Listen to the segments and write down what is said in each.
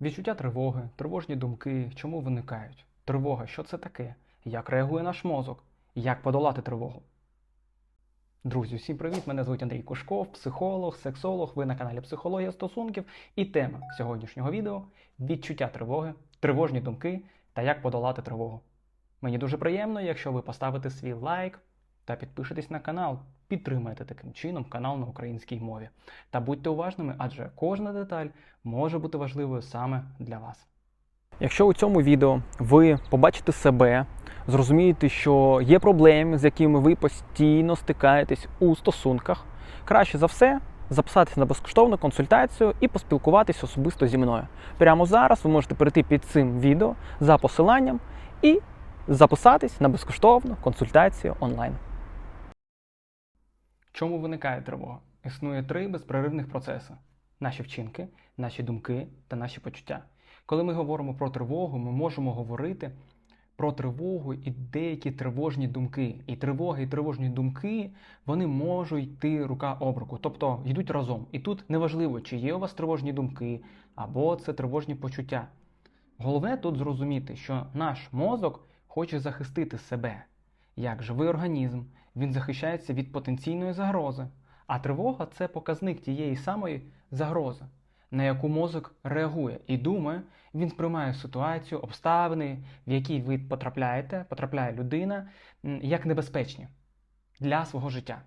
Відчуття тривоги, тривожні думки, чому виникають? Тривога, що це таке? Як реагує наш мозок? Як подолати тривогу? Друзі, всім привіт! Мене звуть Андрій Кушков, психолог, сексолог. Ви на каналі Психологія стосунків. І тема сьогоднішнього відео відчуття тривоги, тривожні думки та як подолати тривогу. Мені дуже приємно, якщо ви поставите свій лайк та підпишетесь на канал, підтримаєте таким чином канал на українській мові. Та будьте уважними, адже кожна деталь може бути важливою саме для вас. Якщо у цьому відео ви побачите себе, зрозумієте, що є проблеми, з якими ви постійно стикаєтесь у стосунках, краще за все записатися на безкоштовну консультацію і поспілкуватись особисто зі мною. Прямо зараз ви можете перейти під цим відео за посиланням і записатись на безкоштовну консультацію онлайн. Чому виникає тривога? Існує три безперервних процеси: наші вчинки, наші думки та наші почуття. Коли ми говоримо про тривогу, ми можемо говорити про тривогу і деякі тривожні думки. І тривоги, і тривожні думки вони можуть йти рука об руку, тобто йдуть разом. І тут неважливо, чи є у вас тривожні думки, або це тривожні почуття. Головне тут зрозуміти, що наш мозок хоче захистити себе. Як живий організм, він захищається від потенційної загрози. А тривога це показник тієї самої загрози, на яку мозок реагує і думає, він сприймає ситуацію, обставини, в які ви потрапляєте, потрапляє людина, як небезпечні для свого життя.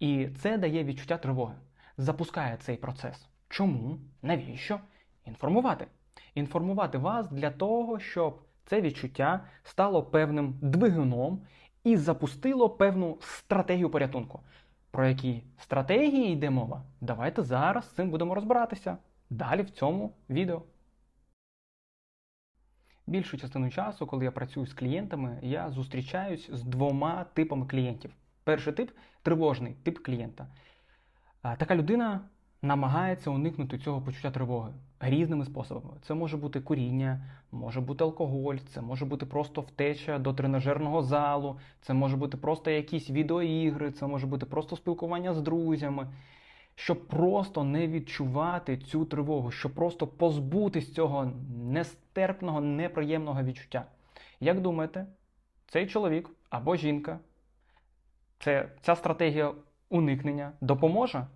І це дає відчуття тривоги, запускає цей процес. Чому? Навіщо? Інформувати. Інформувати вас для того, щоб це відчуття стало певним двигуном і запустило певну стратегію порятунку. Про які стратегії йде мова? Давайте зараз з цим будемо розбиратися. Далі в цьому відео. Більшу частину часу, коли я працюю з клієнтами, я зустрічаюсь з двома типами клієнтів. Перший тип тривожний тип клієнта. Така людина намагається уникнути цього почуття тривоги різними способами. Це може бути куріння, може бути алкоголь, це може бути просто втеча до тренажерного залу, це може бути просто якісь відеоігри, це може бути просто спілкування з друзями. Щоб просто не відчувати цю тривогу, щоб просто позбутись цього нестерпного, неприємного відчуття. Як думаєте, цей чоловік або жінка, це, ця стратегія уникнення допоможе?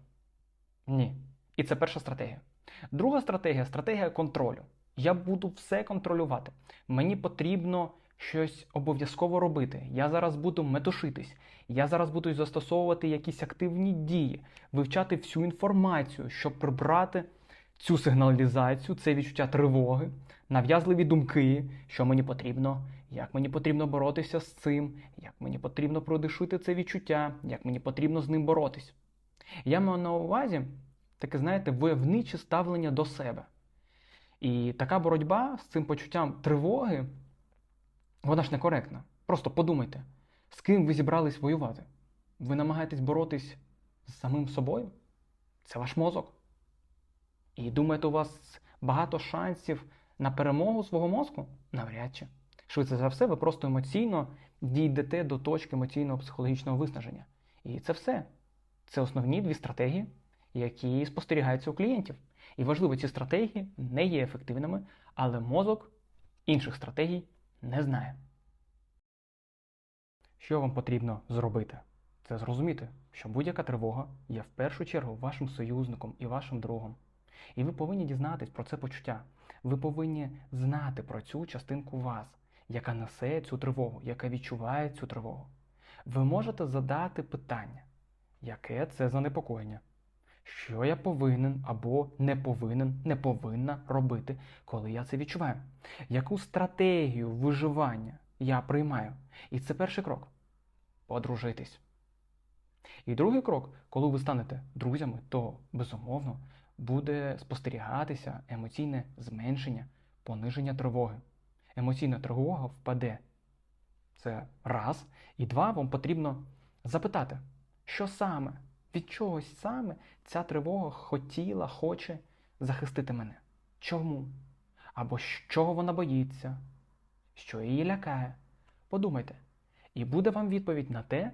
Ні. І це перша стратегія. Друга стратегія стратегія контролю. Я буду все контролювати. Мені потрібно щось обов'язково робити. Я зараз буду метушитись. Я зараз буду застосовувати якісь активні дії, вивчати всю інформацію, щоб прибрати цю сигналізацію, це відчуття тривоги, нав'язливі думки, що мені потрібно, як мені потрібно боротися з цим, як мені потрібно продишити це відчуття, як мені потрібно з ним боротись. Я маю на увазі таке, знаєте, войовниче ставлення до себе. І така боротьба з цим почуттям тривоги, вона ж некоректна. Просто подумайте, з ким ви зібрались воювати? Ви намагаєтесь боротись з самим собою? Це ваш мозок. І думаєте, у вас багато шансів на перемогу свого мозку? Навряд чи. Швидше за все, ви просто емоційно дійдете до точки емоційного психологічного виснаження. І це все. Це основні дві стратегії, які спостерігаються у клієнтів. І важливо, ці стратегії не є ефективними, але мозок інших стратегій не знає. Що вам потрібно зробити? Це зрозуміти, що будь-яка тривога є в першу чергу вашим союзником і вашим другом. І ви повинні дізнатись про це почуття. Ви повинні знати про цю частинку вас, яка несе цю тривогу, яка відчуває цю тривогу. Ви можете задати питання, яке це занепокоєння? Що я повинен або не повинен, не повинна робити, коли я це відчуваю? Яку стратегію виживання я приймаю? І це перший крок подружитись. І другий крок, коли ви станете друзями, то безумовно буде спостерігатися емоційне зменшення, пониження тривоги. Емоційна тривога впаде. Це раз. І два, вам потрібно запитати, що саме, від чогось саме ця тривога хотіла, хоче захистити мене. Чому? Або з чого вона боїться, що її лякає. Подумайте. І буде вам відповідь на те,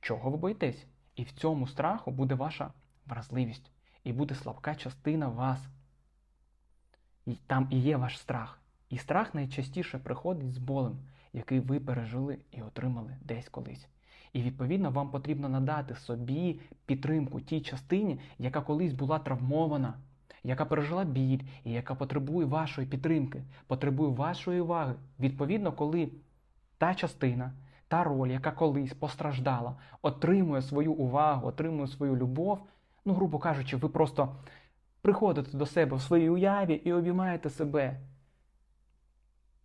чого ви боїтесь. І в цьому страху буде ваша вразливість, і буде слабка частина вас. І там і є ваш страх. І страх найчастіше приходить з болем, який ви пережили і отримали десь колись. І відповідно вам потрібно надати собі підтримку тій частині, яка колись була травмована, яка пережила біль і яка потребує вашої підтримки, потребує вашої уваги. Відповідно, коли та частина, та роль, яка колись постраждала, отримує свою увагу, отримує свою любов, ну, грубо кажучи, ви просто приходите до себе в своїй уяві і обіймаєте себе.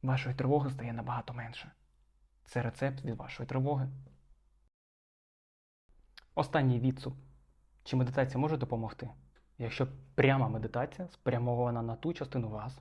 Вашої тривоги стає набагато менше. Це рецепт від вашої тривоги. Останній відсуп. Чи медитація може допомогти? Якщо пряма медитація спрямована на ту частину вас,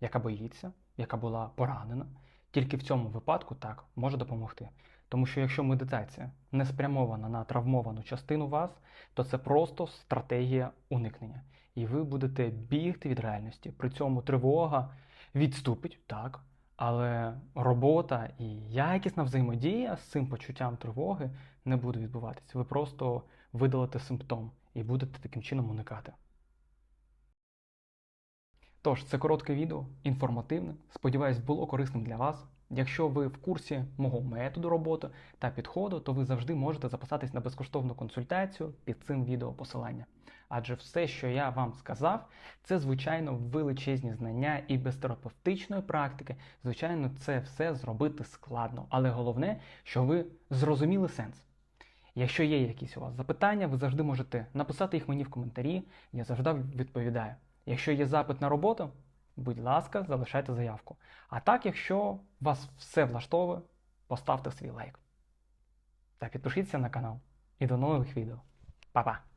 яка боїться, яка була поранена, тільки в цьому випадку так може допомогти. Тому що якщо медитація не спрямована на травмовану частину вас, то це просто стратегія уникнення. І ви будете бігти від реальності. При цьому тривога відступить, так, але робота і якісна взаємодія з цим почуттям тривоги не буде відбуватися. Ви просто видалите симптом і будете таким чином уникати. Тож, це коротке відео, інформативне. Сподіваюсь, було корисним для вас. Якщо ви в курсі мого методу роботи та підходу, то ви завжди можете записатись на безкоштовну консультацію під цим відео посилання. Адже все, що я вам сказав, це звичайно величезні знання і без терапевтичної практики, звичайно, це все зробити складно. Але головне, що ви зрозуміли сенс. Якщо є якісь у вас запитання, ви завжди можете написати їх мені в коментарі, я завжди відповідаю. Якщо є запит на роботу, будь ласка, залишайте заявку. А так, якщо вас все влаштовує, поставте свій лайк. Та підпишіться на канал. І до нових відео. Па-па!